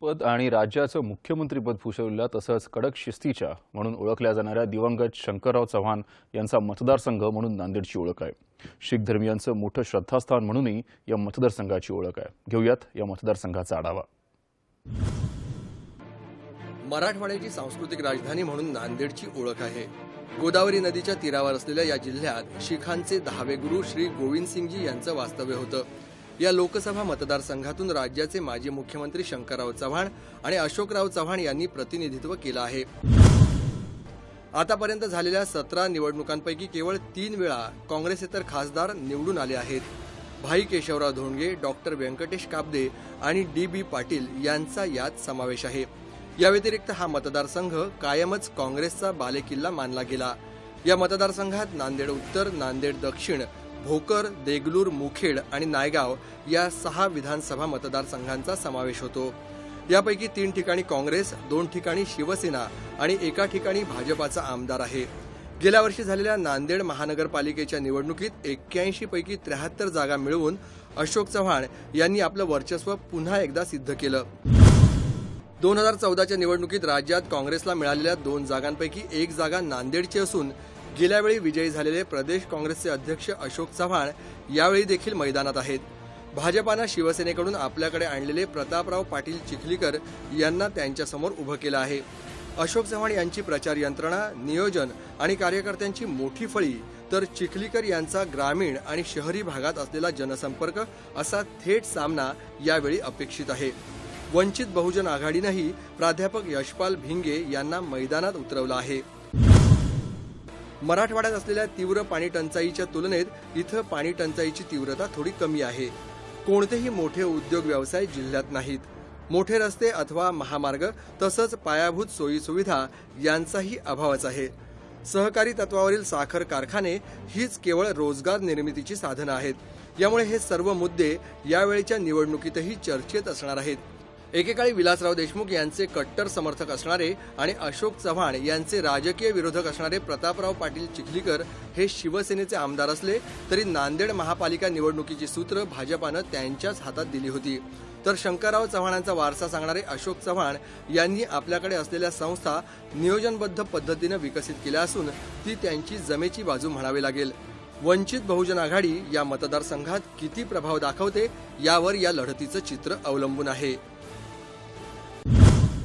पद आणि राज्याचं मुख्यमंत्रीपद भूषवलेल्या तसंच कडक शिस्तीच्या म्हणून ओळखल्या जाणाऱ्या दिवंगत शंकरराव चव्हाण यांचा मतदारसंघ म्हणून नांदेडची ओळख आहे. शीख धर्मियांचं मोठं श्रद्धास्थान म्हणूनही या मतदारसंघाची ओळख आहे. घेऊयात या मतदारसंघाचा आढावा. मराठवाड्याची सांस्कृतिक राजधानी म्हणून नांदेडची ओळख आहे. गोदावरी नदीच्या तीरावर असलेल्या या जिल्ह्यात शिखांचे दहावे गुरु श्री गोविंदसिंगजी यांचं वास्तव्य होतं. या लोकसभा मतदारसंघातून राज्याचे माजी मुख्यमंत्री शंकरराव चव्हाण आणि अशोकराव चव्हाण यांनी प्रतिनिधित्व केलं आहे. आतापर्यंत झालेल्या सतरा निवडणुकांपैकी केवळ तीन वेळा काँग्रेसेतर खासदार निवडून आले आहेत. भाई केशवराव धोंडगे डॉक्टर व्यंकटेश काब्दे आणि डी बी पाटील यांचा यात समावेश आहे. या व्यतिरिक्त हा मतदारसंघ कायमच काँग्रेसचा बालेकिल्ला मानला गेला. या मतदारसंघात नांदेड उत्तर नांदेड दक्षिण भोकर देगलूर मुखेड आणि नायगाव या सहा विधानसभा मतदारसंघांचा समावेश होतो. यापैकी तीन ठिकाणी काँग्रेस दोन ठिकाणी शिवसेना आणि एका ठिकाणी भाजपाचा आमदार आहे. गेल्या वर्षी झालेल्या नांदेड महानगरपालिकेच्या निवडणुकीत एक्क्याऐंशी पैकी त्र्याहत्तर जागा मिळवून अशोक चव्हाण यांनी आपलं वर्चस्व पुन्हा एकदा सिद्ध केलं. दोन हजार चौदाच्या निवडणुकीत राज्यात काँग्रेसला मिळालेल्या दोन जागांपैकी एक जागा नांदेडची असून गेल्यावेळी विजयी झालेले प्रदेश काँग्रेसचे अध्यक्ष अशोक चव्हाण यावेळी देखील मैदानात आहेत. भाजपानं शिवसेनेकडून आपल्याकडे आणलेले प्रतापराव पाटील चिखलीकर यांना त्यांच्यासमोर उभं केलं आहे. अशोक चव्हाण यांची प्रचार यंत्रणा नियोजन आणि कार्यकर्त्यांची मोठी फळी तर चिखलीकर यांचा ग्रामीण आणि शहरी भागात असलेला जनसंपर्क असा थेट सामना यावेळी अपेक्षित आहे. वंचित बहुजन आघाडीनंही प्राध्यापक यशपाल भिंगे यांना मैदानात उतरवलं आहे. मराठवाड्यात असलेल्या तीव्र पाणी टंचाईच्या तुलनेत इथं पाणी टंचाईची तीव्रता थोडी कमी आहे. कोणतेही मोठे उद्योग व्यवसाय जिल्ह्यात नाहीत. मोठे रस्ते अथवा महामार्ग तसंच पायाभूत सोयीसुविधा यांचाही अभावच आहे. सहकारी तत्वावरील साखर कारखाने हीच केवळ रोजगार निर्मितीची साधनं आहेत. यामुळे हे सर्व मुद्दे यावेळीच्या निवडणुकीतही चर्चेत असणार आहेत. एकेकाळी विलासराव देशमुख यांचे कट्टर समर्थक असणारे आणि अशोक चव्हाण यांचे राजकीय विरोधक असणारे प्रतापराव पाटील चिखलीकर हे शिवसेनेचे आमदार असले तरी नांदेड महापालिका निवडणुकीची सूत्र भाजपानं त्यांच्याच हातात दिली होती. तर शंकरराव चव्हाणांचा वारसा सांगणारे अशोक चव्हाण यांनी आपल्याकडे असलेल्या संस्था नियोजनबद्ध पद्धतीनं विकसित केल्या असून ती त्यांची जमेची बाजू म्हणावी लागेल. वंचित बहुजन आघाडी या मतदारसंघात किती प्रभाव दाखवते यावर या लढतीचं चित्र अवलंबून आहे.